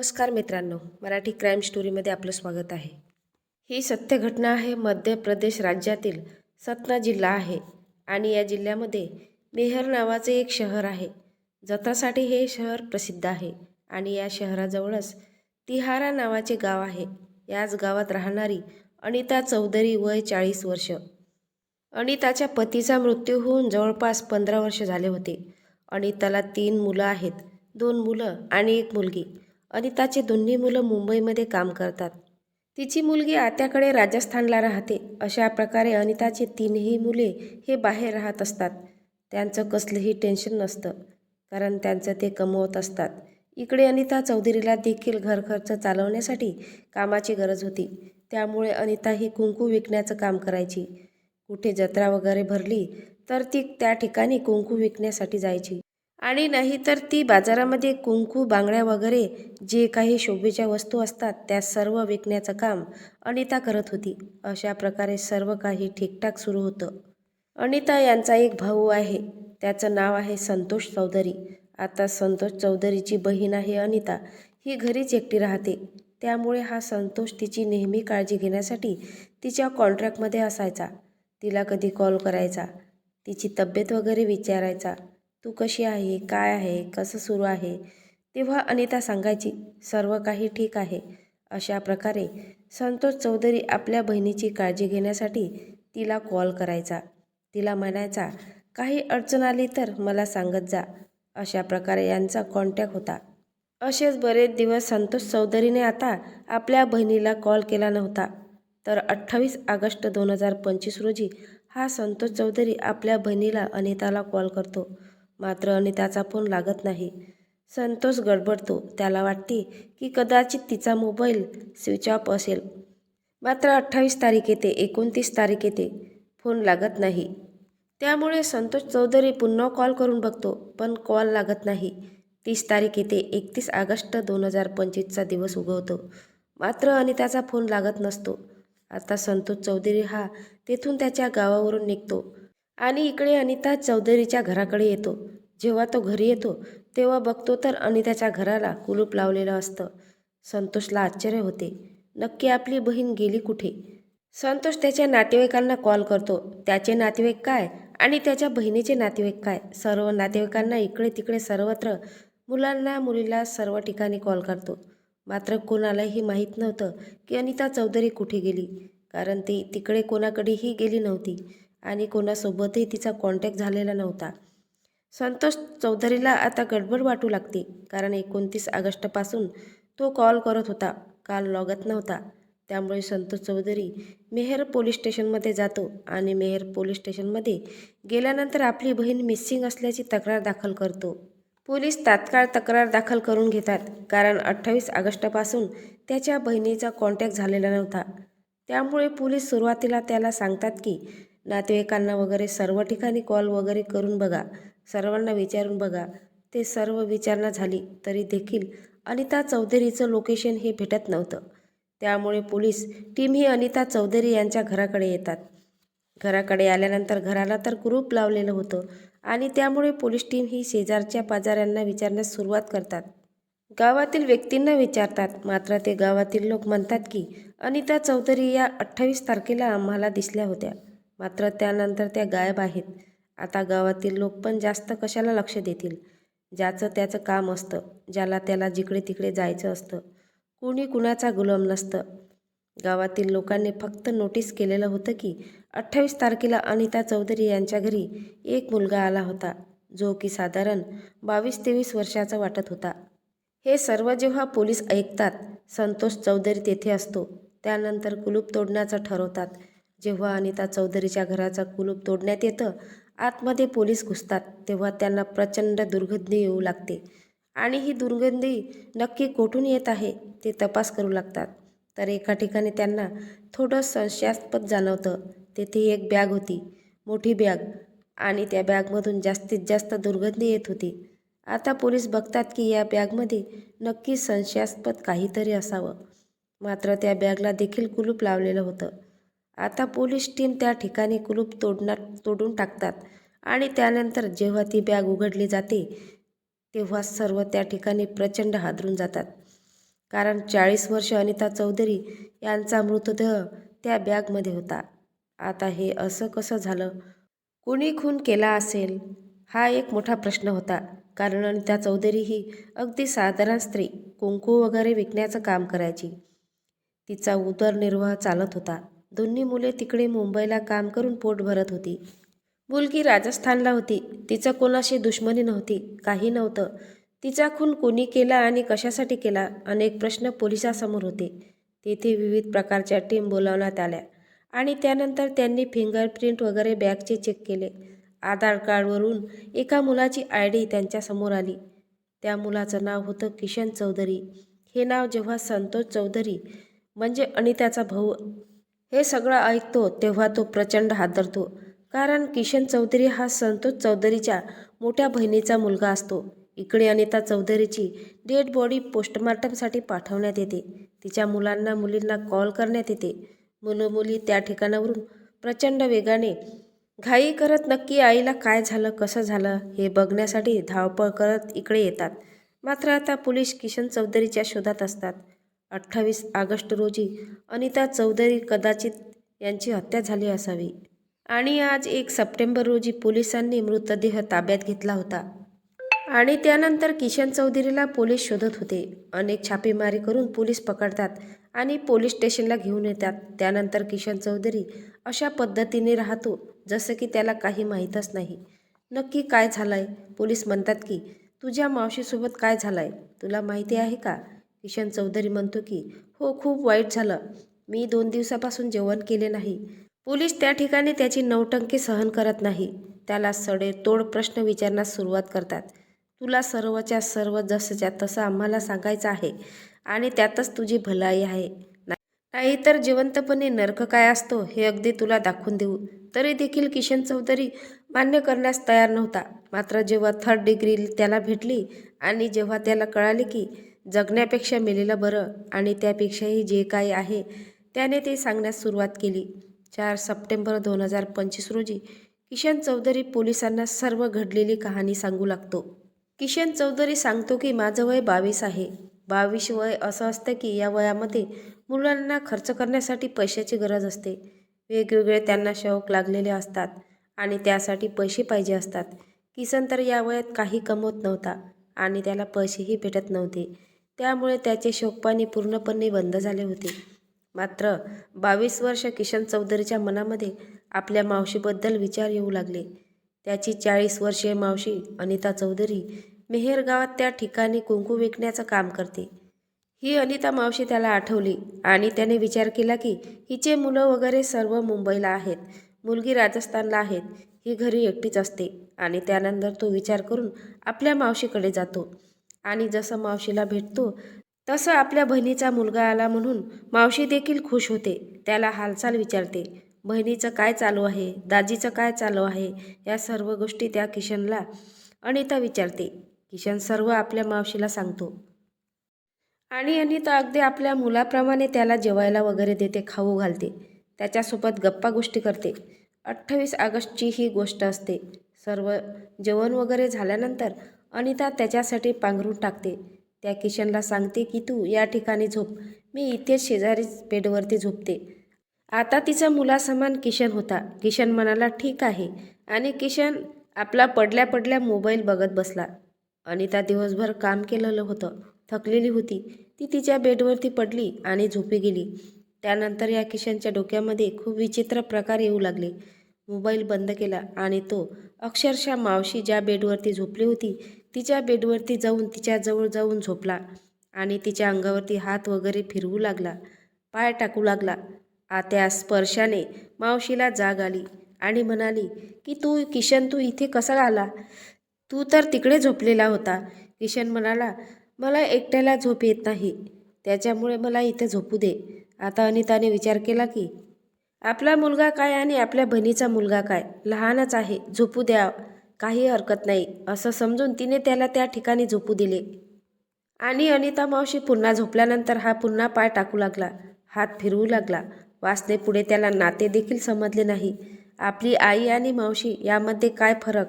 नमस्कार मित्रांनो मराठी क्राईम स्टोरीमध्ये आपलं स्वागत आहे. ही सत्य घटना आहे मध्य प्रदेश राज्यातील सतना जिल्हा आहे आणि या जिल्ह्यामध्ये मेहर नावाचे एक शहर आहे. जत्रासाठी हे शहर प्रसिद्ध आहे आणि या शहराजवळच तिहारा नावाचे गाव आहे. याच गावात राहणारी अनिता चौधरी वय चाळीस वर्ष. अनिताच्या पतीचा मृत्यू होऊन जवळपास पंधरा वर्ष झाले होते. अनिताला तीन मुलं आहेत. दोन मुलं आणि एक मुलगी. अनिताचे दोन्ही मुलं मुंबईमध्ये काम करतात. तिची मुलगी आत्याकडे राजस्थानला राहते अशा प्रकारे अनिताची तीनही मुले हे बाहेर राहत असतात. त्यांचं कसलंही टेन्शन नसतं कारण त्यांचं ते कमवत असतात. इकडे अनिता चौधरीला देखील घरखर्च चालवण्यासाठी कामाची गरज होती. त्यामुळे अनिता ही कुंकू विकण्याचं काम करायची. कुठे जत्रा वगैरे भरली तर ती त्या ठिकाणी कुंकू विकण्यासाठी जायची. आणि नाहीतर ती बाजारामध्ये कुंकू बांगड्या वगैरे जे काही शोभेच्या वस्तू असतात त्या सर्व विकण्याचं काम अनिता करत होती. अशा प्रकारे सर्व काही ठीकठाक सुरू होतं. अनिता यांचा एक भाऊ आहे. त्याचं नाव आहे संतोष चौधरी. आता संतोष चौधरीची बहीण आहे अनिता. ही घरीच एकटी राहते. त्यामुळे हा संतोष तिची नेहमी काळजी घेण्यासाठी तिच्या कॉन्ट्रॅक्टमध्ये असायचा. तिला कधी कॉल करायचा. तिची तब्येत वगैरे विचारायचा. तू कशी आहे? काय आहे? कसं सुरू आहे? तेव्हा अनिता सांगायची सर्व काही ठीक आहे. अशा प्रकारे संतोष चौधरी आपल्या बहिणीची काळजी घेण्यासाठी तिला कॉल करायचा. तिला म्हणायचा काही अडचण आली तर मला सांगत जा. अशा प्रकारे यांचा कॉन्टॅक्ट होता. असेच बरेच दिवस संतोष चौधरीने आता आपल्या बहिणीला कॉल केला नव्हता. तर अठ्ठावीस ऑगस्ट दोन हजार पंचवीस रोजी हा संतोष चौधरी आपल्या बहिणीला अनिताला कॉल करतो. मात्र अनिताचा फोन लागत नाही. संतोष गडबडतो. त्याला वाटते की कदाचित तिचा मोबाईल स्विच ऑफ असेल. मात्र अठ्ठावीस तारीख येते. एकोणतीस तारीख येते. फोन लागत नाही. त्यामुळे संतोष चौधरी पुन्हा कॉल करून बघतो पण कॉल लागत नाही. तीस तारीख येते. एकतीस ऑगस्ट दोन हजार पंचवीसचा दिवस उगवतो. मात्र अनिताचा फोन लागत नसतो. आता संतोष चौधरी हा तेथून त्याच्या गावावरून निघतो. आणि इकडे अनिता चौधरीच्या घराकडे येतो. जेव्हा तो घरी येतो तेव्हा बघतो तर अनिताच्या घराला कुलूप लावलेलं असतं. संतोषला आश्चर्य होते. नक्की आपली बहीण गेली कुठे? संतोष त्याच्या नातेवाईकांना कॉल करतो. त्याचे नातेवाईक काय आणि त्याच्या बहिणीचे नातेवाईक काय? सर्व नातेवाईकांना इकडे तिकडे सर्वत्र मुलांना मुलीला सर्व ठिकाणी कॉल करतो. मात्र कोणालाही माहीत नव्हतं की अनिता चौधरी कुठे गेली. कारण ती तिकडे कोणाकडेही गेली नव्हती. आणि कोणासोबतही तिचा कॉन्टॅक्ट झालेला नव्हता. संतोष चौधरीला आता गडबड वाटू लागते कारण एकोणतीस ऑगस्टपासून तो कॉल करत होता. काल लॉगत नव्हता. त्यामुळे संतोष चौधरी मेहर पोलीस स्टेशनमध्ये जातो आणि मेहर पोलीस स्टेशनमध्ये गेल्यानंतर आपली बहीण मिसिंग असल्याची तक्रार दाखल करतो. पोलीस तात्काळ तक्रार दाखल करून घेतात कारण अठ्ठावीस ऑगस्टपासून त्याच्या बहिणीचा कॉन्टॅक्ट झालेला नव्हता. त्यामुळे पोलीस सुरुवातीला त्याला सांगतात की नातेवाईकांना वगैरे सर्व ठिकाणी कॉल वगैरे करून बघा. सर्वांना विचारून बघा. ते सर्व विचारणा झाली तरी देखील अनिता चौधरीचं लोकेशन हे भेटत नव्हतं. त्यामुळे पोलीस टीम ही अनिता चौधरी यांच्या घराकडे येतात. घराकडे आल्यानंतर घराला तर कुरूप लावलेलं होतं आणि त्यामुळे पोलीस टीम ही शेजारच्या पाजाऱ्यांना विचारण्यास सुरुवात करतात. गावातील व्यक्तींना विचारतात. मात्र ते गावातील लोक म्हणतात की अनिता चौधरी या अठ्ठावीस तारखेला आम्हाला दिसल्या होत्या. मात्र त्यानंतर त्या गायब आहेत. आता गावातील लोक पण जास्त कशाला लक्ष देतील? ज्याचं त्याचं काम असतं ज्याला त्याला जिकडे तिकडे जायचं असतं. कुणी कुणाचा गुलाम नसतं. गावातील लोकांनी फक्त नोटीस केलेलं होतं की अठ्ठावीस तारखेला अनिता चौधरी यांच्या घरी एक मुलगा आला होता जो की साधारण बावीस तेवीस वर्षाचा वाटत होता. हे सर्व जेव्हा पोलीस ऐकतात संतोष चौधरी तेथे असतो. त्यानंतर कुलूप तोडण्याचं ठरवतात. जेव्हा अनिता चौधरीच्या घराचा कुलूप तोडण्यात येतं आतमध्ये पोलीस घुसतात तेव्हा त्यांना प्रचंड दुर्गंधी येऊ लागते. आणि ही दुर्गंधी नक्की कोठून येत आहे ते तपास करू लागतात. तर एका ठिकाणी त्यांना थोडं संशयास्पद जाणवतं. तेथे एक बॅग होती मोठी बॅग. आणि त्या बॅगमधून जास्तीत जास्त दुर्गंधी येत होती. आता पोलीस बघतात की या बॅगमध्ये नक्की संशयास्पद काहीतरी असावं. मात्र त्या बॅगला देखील कुलूप लावलेलं होतं. आता पोलीस टीम त्या ठिकाणी कुलूप तोडणार तोडून टाकतात. आणि त्यानंतर जेव्हा ती बॅग उघडली जाते तेव्हा सर्व त्या ठिकाणी प्रचंड हादरून जातात. कारण चाळीस वर्ष अनिता चौधरी यांचा मृतदेह त्या बॅगमध्ये होता. आता हे असं कसं झालं? कोणी खून केला असेल? हा एक मोठा प्रश्न होता. कारण अनिता चौधरी ही अगदी साधारण स्त्री कुंकू वगैरे विकण्याचं काम करायची. तिचा उदरनिर्वाह चालत होता. दोन्ही मुले तिकडे मुंबईला काम करून पोट भरत होती. मुलगी राजस्थानला होती. तिचं कोणाशी दुश्मनी नव्हती. काही नव्हतं. तिचा खून कोणी केला आणि कशासाठी केला? अनेक प्रश्न पोलिसासमोर होते. तेथे विविध प्रकारच्या टीम बोलावण्यात आल्या आणि त्यानंतर त्यांनी फिंगरप्रिंट वगैरे बॅगचे चेक केले. आधार कार्डवरून एका मुलाची आय डी त्यांच्यासमोर आली. त्या मुलाचं नाव होतं किशन चौधरी. हे नाव जेव्हा संतोष चौधरी म्हणजे अनिताचा भाऊ हे सगळं ऐकतो तेव्हा तो प्रचंड हादरतो. कारण किशन चौधरी हा संतोष चौधरीच्या मोठ्या बहिणीचा मुलगा असतो. इकडे अनिता चौधरीची डेड बॉडी पोस्टमार्टमसाठी पाठवण्यात येते. तिच्या मुलांना मुलींना कॉल करण्यात येते. मुलं मुली त्या ठिकाणावरून प्रचंड वेगाने घाई करत नक्की आईला काय झालं कसं झालं हे बघण्यासाठी धावपळ करत इकडे येतात. मात्र आता पोलीस किशन चौधरीच्या शोधात असतात. अठ्ठावीस ऑगस्ट रोजी अनिता चौधरी कदाचित यांची हत्या झाली असावी. आणि आज एक सप्टेंबर रोजी पोलिसांनी मृतदेह ताब्यात घेतला होता. आणि त्यानंतर किशन चौधरीला पोलीस शोधत होते. अनेक छापेमारी करून पोलीस पकडतात आणि पोलीस स्टेशनला घेऊन येतात. त्यानंतर किशन चौधरी अशा पद्धतीने राहतो जसं की त्याला काही माहीतच नाही. नक्की काय झालं आहे पोलीस म्हणतात की तुझ्या मावशीसोबत काय झालं आहे तुला माहिती आहे का? किशन चौधरी म्हणतो की हो खूप वाईट झालं. मी दोन दिवसापासून जेवण केले नाही. पोलीस त्या ठिकाणी त्याची नौटंकी सहन करत नाही. त्याला सडेतोड प्रश्न विचारण्यास सुरुवात करतात. तुला सर्वच्या सर्व जसच्या तसं आम्हाला सांगायचं आहे आणि त्यातच तुझी भलाई आहे. नाहीतर जिवंतपणे नरक काय असतो हे अगदी तुला दाखवून देऊ. तरी देखील किशन चौधरी मान्य करण्यास तयार नव्हता. मात्र जेव्हा थर्ड डिग्री त्याला भेटली आणि जेव्हा त्याला कळाले की जगण्यापेक्षा मेलेलं बरं आणि त्यापेक्षाही जे काही आहे त्याने ते सांगण्यास सुरुवात केली. चार सप्टेंबर दोन हजार पंचवीस रोजी किशन चौधरी पोलिसांना सर्व घडलेली कहाणी सांगू लागतो. किशन चौधरी सांगतो की माझं वय बावीस आहे. बावीस वय असं असतं की या वयामध्ये मुलांना खर्च करण्यासाठी पैशाची गरज असते. वेगवेगळे त्यांना शौक लागलेले असतात आणि त्यासाठी पैसे पाहिजे असतात. किसन तर या वयात काही कमवत नव्हता आणि त्याला पैसेही भेटत नव्हते. त्यामुळे त्याचे शोकपाणी पूर्णपणे बंद झाले होते. मात्र बावीस वर्ष किशन चौधरीच्या मनामध्ये आपल्या मावशीबद्दल विचार येऊ लागले. त्याची चाळीस वर्षीय मावशी अनिता चौधरी मेहेर गावात त्या ठिकाणी कुंकू विकण्याचं काम करते. ही अनिता मावशी त्याला आठवली आणि त्याने विचार केला की हिचे मुलं वगैरे सर्व मुंबईला आहेत. मुलगी राजस्थानला आहेत ही घरी एकटीच असते आणि त्यानंतर तो विचार करून आपल्या मावशीकडे जातो. आणि जसं मावशीला भेटतो तसं आपल्या बहिणीचा मुलगा आला म्हणून मावशी देखील खुश होते. त्याला हालचाल विचारते बहिणीचं काय चालू आहे? दाजीचं काय चालू आहे? या सर्व गोष्टी त्या किशनला अनिता विचारते. किशन सर्व आपल्या मावशीला सांगतो. आणि अनिता अगदी आपल्या मुलाप्रमाणे त्याला जेवायला वगैरे देते खाऊ घालते. त्याच्यासोबत गप्पा गोष्टी करते. अठ्ठावीस ऑगस्टची ही गोष्ट असते. सर्व जेवण वगैरे झाल्यानंतर अनिता त्याच्यासाठी पांघरून टाकते. त्या किशनला सांगते की तू या ठिकाणी झोप. मी इथेच शेजारीच बेडवरती झोपते. आता तिचा मुलासमान किशन होता. किशन म्हणाला ठीक आहे. आणि किशन आपला पडल्या पडल्या मोबाईल बघत बसला. अनिता दिवसभर काम केलेलं होतं. थकलेली होती. ती तिच्या बेडवरती पडली आणि झोपी गेली. त्यानंतर या किशनच्या डोक्यामध्ये खूप विचित्र प्रकार येऊ लागले. मोबाईल बंद केला आणि तो अक्षरशः मावशी ज्या बेडवरती झोपली होती तिच्या बेडवरती जाऊन तिच्याजवळ जाऊन झोपला आणि तिच्या अंगावरती हात वगैरे फिरवू लागला पाय टाकू लागला. आत्या स्पर्शाने मावशीला जाग आली आणि म्हणाली की तू किशन तू इथे कसा आला? तू तर तिकडे झोपलेला होता. किशन म्हणाला मला एकट्याला झोप येत नाही. त्याच्यामुळे मला इथे झोपू दे. आता अनिताने विचार केला की आपला मुलगा काय आणि आपल्या बहिणीचा मुलगा काय? लहानच आहे. झोपू द्या. काही हरकत नाही असं समजून तिने त्याला त्या ठिकाणी झोपू दिले. आणि अनिता मावशी पुन्हा झोपल्यानंतर हा पुन्हा पाय टाकू लागला हात फिरवू लागला. वासने पुढे त्याला नाते देखील समजले नाही. आपली आई आणि मावशी यामध्ये काय फरक?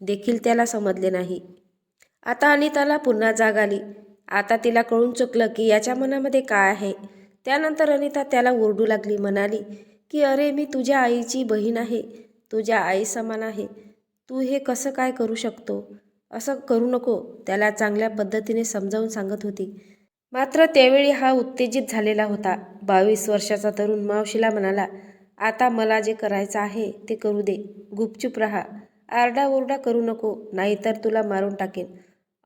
देखील त्याला समजले नाही. आता अनिताला पुन्हा जाग आली. आता तिला कळून चुकलं की याच्या मनामध्ये काय आहे? त्यानंतर अनिता त्याला ओरडू लागली म्हणाली की अरे मी तुझ्या आईची बहीण आहे. तुझ्या आई समान आहे. तू हे कसं काय करू शकतो? असं करू नको त्याला चांगल्या पद्धतीने समजावून सांगत होती. मात्र त्यावेळी हा उत्तेजित झालेला होता. बावीस वर्षाचा तरुण मावशीला म्हणाला आता मला जे करायचं आहे ते करू दे. गुपचूप राहा. आरडाओरडा करू नको नाहीतर तुला मारून टाकेन.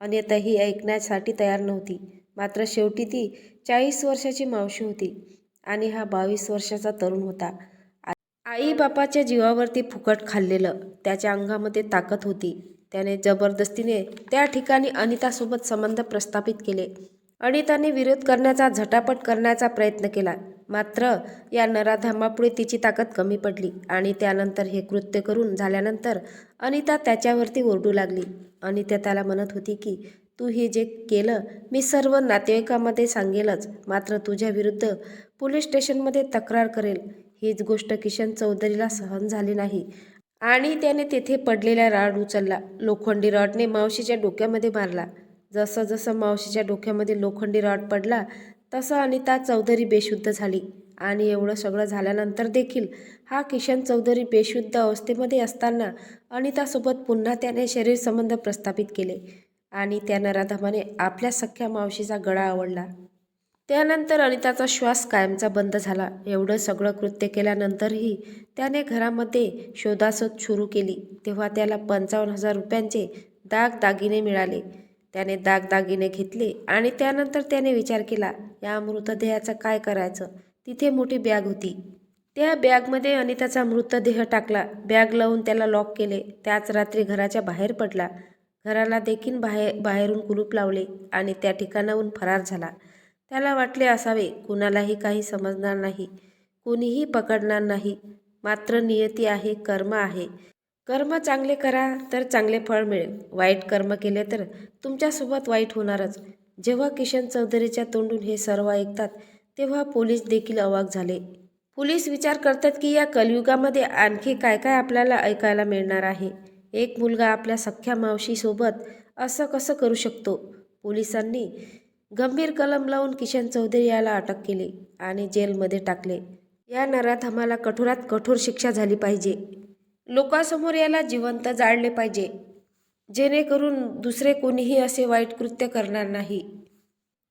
अन्यथा ही ऐकण्यासाठी तयार नव्हती. मात्र शेवटी ती चाळीस वर्षाची मावशी होती आणि हा बावीस वर्षाचा तरुण होता. आई बापाच्या जीवावरती फुकट खाल्लेलं त्याच्या अंगामध्ये ताकद होती. त्याने जबरदस्तीने त्या ठिकाणी अनितासोबत संबंध प्रस्थापित केले अनिताने विरोध करण्याचा झटापट करण्याचा प्रयत्न केला. मात्र या नराधमापुढे तिची ताकद कमी पडली आणि त्यानंतर हे कृत्य करून झाल्यानंतर अनिता त्याच्यावरती ओरडू लागली. अनिता त्याला म्हणत होती की तू हे जे केलं मी सर्व नातेवाईकामध्ये सांगेलच. मात्र तुझ्याविरुद्ध पोलीस स्टेशनमध्ये तक्रार करेल. हीच गोष्ट किशन चौधरीला सहन झाली नाही. आणि त्याने तेथे पडलेला राड उचलला. लोखंडी रॉडने मावशीच्या डोक्यामध्ये मारला. जसं जसं मावशीच्या डोक्यामध्ये लोखंडी रॉड पडला तसं अनिता चौधरी बेशुद्ध झाली. आणि एवढं सगळं झाल्यानंतर देखील हा किशन चौधरी बेशुद्ध अवस्थेमध्ये असताना अनितासोबत पुन्हा त्याने शरीर संबंध प्रस्थापित केले. आणि त्या नराधमाने आपल्या सख्या मावशीचा गळा आवडला. त्यानंतर अनिताचा श्वास कायमचा बंद झाला. एवढं सगळं कृत्य केल्यानंतरही त्याने घरामध्ये शोधाशोध सुरू केली. तेव्हा त्याला पंचावन्न हजार रुपयांचे दागदागिने मिळाले. त्याने दागदागिने घेतले आणि त्यानंतर त्याने विचार केला या मृतदेहाचं काय करायचं? तिथे मोठी बॅग होती. त्या बॅगमध्ये अनिताचा मृतदेह टाकला. बॅग लावून त्याला लॉक केले. त्याच रात्री घराच्या बाहेर पडला. घराला देखील बाहेर बाहेरून कुलूप लावले आणि त्या ठिकाणाहून फरार झाला. त्याला वाटले असावे कुणालाही काही समजणार नाही कुणीही पकडणार नाही. मात्र नियती आहे कर्म आहे. कर्म चांगले करा तर चांगले फळ मिळेल. वाईट कर्म केले तर तुमच्यासोबत वाईट होणारच. जेव्हा किशन चौधरीच्या तोंडून हे सर्व ऐकतात तेव्हा पोलीस देखील अवाक झाले. पोलीस विचार करतात की या कलयुगामध्ये आणखी काय काय आपल्याला ऐकायला मिळणार आहे? एक मुलगा आपल्या सख्ख्या मावशीसोबत असं कसं करू शकतो? पोलिसांनी गंभीर कलम लावून किशन चौधरी याला अटक केली आणि जेलमध्ये टाकले. या नरात आम्हाला कठोरात कठोर शिक्षा झाली पाहिजे. लोकांसमोर याला जिवंत जाळले पाहिजे. जेणेकरून दुसरे कोणीही असे वाईट कृत्य करणार नाही.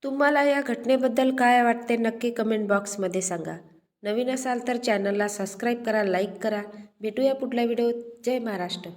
तुम्हाला या घटनेबद्दल काय वाटते नक्की कमेंट बॉक्समध्ये सांगा. नवीन असाल तर चॅनलला सबस्क्राईब करा लाईक करा. भेटूया पुढल्या व्हिडिओत जय महाराष्ट्र.